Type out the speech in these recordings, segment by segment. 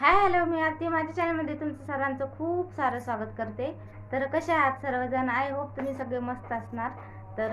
Hi hello मी आरती. माझ्या चॅनलमध्ये तुमचं सर्वांचं खूप सारं स्वागत करते. तर कसे आहात सर्वजण? आय होप तुम्ही सगळे मस्त असणार. तर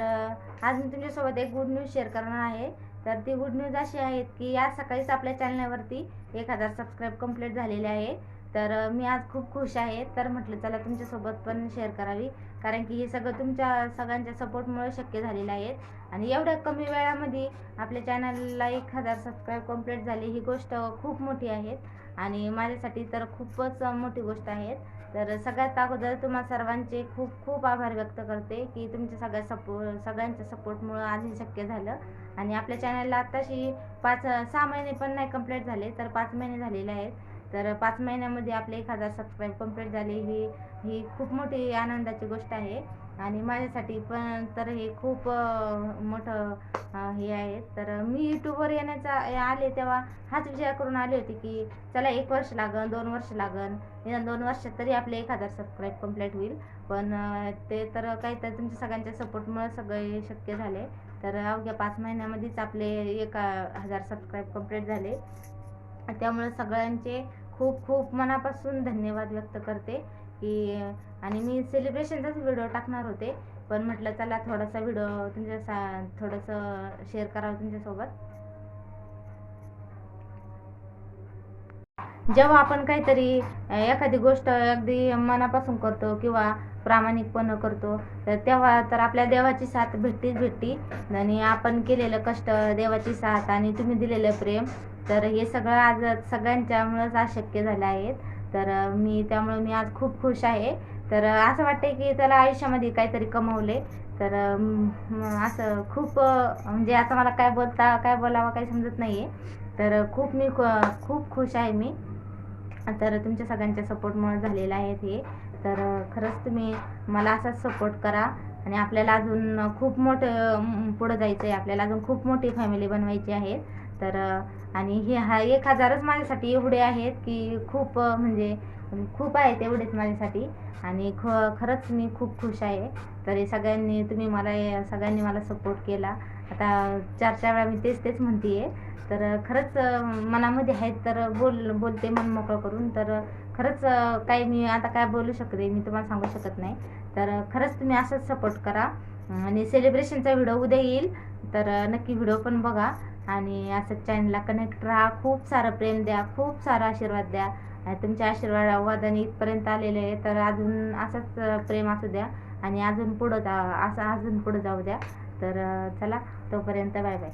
आज मी तुमच्यासोबत एक गुड न्यूज शेअर करणार आहे. तर ती गुड न्यूज अशी आहेत की आज सकाळीच आपल्या चॅनलवरती एक हजार सबस्क्राईब कंप्लीट झालेले आहे तर मी आज खूप खुश आहे. तर म्हटलं चला तुमच्यासोबत पण शेअर करावी. कारण की हे सगळं तुमच्या सगळ्यांच्या सपोर्टमुळे शक्य झालेलं आहे. आणि एवढ्या कमी वेळामध्ये आपल्या चॅनलला एक हजार सबस्क्राईब कंप्लीट झाली ही गोष्ट खूप मोठी आहे. आणि माझ्यासाठी तर खूपच मोठी गोष्ट आहे. तर सगळ्यात अगोदर तुम्हा सर्वांचे खूप खूप आभार व्यक्त करते की तुमच्या सगळ्या सपो सगळ्यांच्या सपोर्टमुळं आज हे शक्य झालं. आणि आपल्या चॅनलला आत्ताशी पाच सहा महिने पण नाही कंप्लीट झाले तर पाच पाच महिने झालेले आहेत. तर पाच महिन्यामध्ये आपले एक हजार सबस्क्राईब कंप्लीट झाले. ही ही खूप मोठी आनंदाची गोष्ट आहे. आणि माझ्यासाठी पण तर हे खूप मोठं हे आहे. तर मी यूट्यूबवर येण्याचा आले तेव्हा हाच विचार करून आले होते की चला एक वर्ष लागन दोन वर्ष लागन. निदान दोन वर्षात तरी आपले एक हजार सबस्क्राईब कंप्लीट होईल. पण ते तर काही तर तुमच्या सगळ्यांच्या सपोर्टमुळे सगळे शक्य झाले. तर अवघ्या पाच महिन्यामध्येच आपले एक हजार सबस्क्राईब कंप्लीट झाले. त्यामुळे सगळ्यांचे खूप खूप मनापासून धन्यवाद व्यक्त करते की आणि मी सेलिब्रेशनचाच व्हिडिओ टाकणार होते. पण म्हटलं चला थोडासा व्हिडिओ तुमच्या सा थोडंसं शेअर करावं तुमच्यासोबत. जेव्हा आपण काहीतरी एखादी गोष्ट अगदी मनापासून करतो किंवा प्रामाणिकपणं करतो तर तेव्हा तर आपल्या देवाची साथ भेटतीच भेटती. आणि आपण केलेलं कष्ट देवाची साथ आणि तुम्ही दिलेलं प्रेम तर हे सगळं आज सगळ्यांच्यामुळंच आज शक्य झालं आहे. तर मी त्यामुळे मी आज खूप खुश आहे. तर असं वाटते की त्याला आयुष्यामध्ये काहीतरी कमवले तर असं खूप म्हणजे आता मला काय बोलता काय बोलावं काही समजत नाही आहे तर खूप मी ख- खूप खुश आहे मी. तर तुमच्या सगळ्यांच्या सपोर्टमुळे झालेलं आहे हे तर खरंच तुम्ही मला असाच सपोर्ट करा. आणि आपल्याला अजून खूप मोठं पुढं जायचं आहे आपल्याला अजून खूप मोठी फॅमिली बनवायची आहे. तर आणि हे हा एक हजारच माझ्यासाठी एवढे आहेत की खूप म्हणजे खूप आहेत एवढेच माझ्यासाठी. आणि ख खरंच मी खूप खुश आहे. तर सगळ्यांनी तुम्ही मला सगळ्यांनी मला सपोर्ट केला. आता चार चार वेळा मी तेच तेच म्हणते आहे तर खरंच मनामध्ये आहेत तर बोल बोलते मन मोकळं करून. तर खरंच काय काही मी आता काय बोलू शकते मी तुम्हाला सांगू शकत नाही. तर खरंच तुम्ही असंच सपोर्ट करा. आणि सेलिब्रेशनचा व्हिडिओ उद्या येईल. तर नक्की व्हिडिओ पण बघा. आणि असंच चॅनलला कनेक्ट राहा. खूप सारं प्रेम द्या. खूप सारा आशीर्वाद द्या. आणि तुमच्या आशीर्वादाने इथपर्यंत आलेले आहे. तर अजून असंच प्रेम असू द्या. आणि अजून पुढं जा असं अजून पुढं जाऊ द्या. तर चला तोपर्यंत बाय बाय.